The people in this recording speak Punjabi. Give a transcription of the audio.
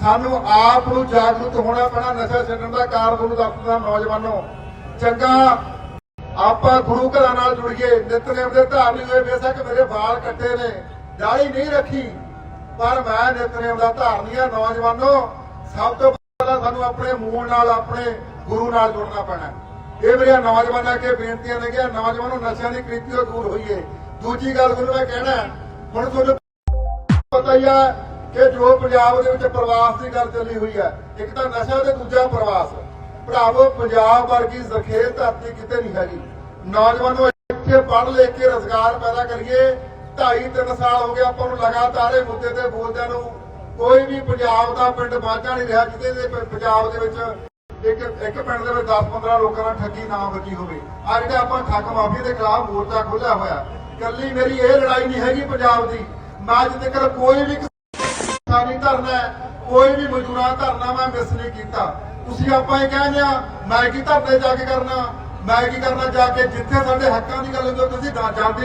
ਸਾਨੂੰ ਆਪ ਨੂੰ ਜਾਗਰੂਕ ਹੋਣਾ ਪੈਣਾ, ਨਸ਼ਾ ਛੱਡਣ ਦਾ ਕਾਰਨ ਤੁਹਾਨੂੰ ਦੱਸਦਾ ਨੌਜਵਾਨੋ। ਚੰਗਾ, ਆਪਾਂ ਗੁਰੂ ਘਰਾਂ ਨਾਲ ਜੁੜੀਏ ਨਿਤਨੇਮ ਦੇ ਧਾਰਨੀ ਹੋਏ, ਬੇਸ਼ੱਕ ਮੇਰੇ ਵਾਲ ਕੱਟੇ ਨੇ ਦਾੜੀ ਨਹੀਂ ਰੱਖੀ, ਪਰ ਮੈਂ ਨਿਤਨੇਮ ਦਾ ਧਾਰਨੀ ਆ ਨੌਜਵਾਨੋ। ਸਭ ਤੋਂ ਪਹਿਲਾਂ ਸਾਨੂੰ ਆਪਣੇ ਮੂਲ ਨਾਲ, ਆਪਣੇ ਗੁਰੂ ਨਾਲ ਜੁੜਨਾ ਪੈਣਾ। ਇਹ ਮੇਰੀਆਂ ਨੌਜਵਾਨਾਂ ਕੇ ਬੇਨਤੀਆਂ ਨੇ ਕਿ ਨੌਜਵਾਨੋ, ਨਸ਼ਿਆਂ ਦੀ ਕ੍ਰਿਤੀ ਤੋਂ ਦੂਰ ਹੋਈਏ। ਦੂਜੀ ਗੱਲ ਤੁਹਾਨੂੰ ਮੈਂ ਕਹਿਣਾ, ਹੁਣ ਤੁਹਾਨੂੰ ਪਤਾ ਹੀ ਹੈ ਕਿ ਜੋ ਪੰਜਾਬ ਦੇ ਵਿੱਚ ਪ੍ਰਵਾਸ ਦੀ ਗੱਲ ਚੱਲੀ ਹੋਈ ਹੈ, ਇੱਕ ਤਾਂ ਨਸ਼ਾ ਤੇ ਦੂਜਾ ਪ੍ਰਵਾਸ। ਭਰਾਵੋ, ਪੰਜਾਬ ਵਰਗੀ ਜ਼ਖੀਰ ਧਰਤੀ ਕਿਤੇ ਨਹੀਂ ਹੈਗੀ। ਨੌਜਵਾਨੋ, ਇੱਥੇ ਪੜ੍ਹ ਲਿਖ ਕੇ ਰੋਜ਼ਗਾਰ ਪੈਦਾ ਕਰੀਏ। ਢਾਈ ਤਿੰਨ ਸਾਲ ਹੋ ਗਏ ਆਪਾਂ ਨੂੰ ਲਗਾਤਾਰ ਇਹ ਮੁੱਦੇ ਤੇ ਬੋਲਦਿਆਂ ਨੂੰ। ਕੋਈ ਵੀ ਪੰਜਾਬ ਦਾ ਪਿੰਡ ਬਾਝਾ ਨਹੀਂ ਰਿਹਾ ਜਿਹਦੇ ਦੇ ਪੰਜਾਬ ਦੇ ਵਿੱਚ ਇੱਕ ਇੱਕ ਪਿੰਡ ਦੇ ਵਿੱਚ 10-15 ਲੋਕਾਂ ਨਾਲ ਠੱਗੀ ਨਾ ਵੱਜੀ ਹੋਵੇ। ਆ ਜਿਹੜਾ ਆਪਾਂ ਠੱਗ ਮਾਫੀ ਦੇ ਖਿਲਾਫ ਮੋਰਚਾ ਖੋਲ੍ਹਿਆ ਹੋਇਆ ਕੱਲੀ ਮੇਰੀ ਇਹ ਲੜਾਈ ਨਹੀਂ ਹੈਗੀ ਪੰਜਾਬ ਦੀ। ਮੈਂ ਅੱਜ ਤੱਕ ਕੋਈ ਵੀ ਕਿਸਾਨੀ ਧਰਨਾ ਹੈ, ਕੋਈ ਵੀ ਮਜ਼ਦੂਰਾਂ ਧਰਨਾ ਮੈਂ ਮਿਸ ਨਹੀਂ ਕੀਤਾ। ਤੁਸੀਂ ਆਪਾਂ ਇਹ ਕਹਿੰਦੇ ਆ ਮੈਂ ਕੀ ਧਰਨੇ ਜਾ ਕੇ ਕਰਨਾ? ਮੈਂ ਕੀ ਕਰਨਾ ਜਾ ਕੇ? ਜਿੱਥੇ ਸਾਡੇ ਹੱਕਾਂ ਦੀ ਗੱਲ ਹੁੰਦੀ ਤੁਸੀਂ ਜਾਂਦੇ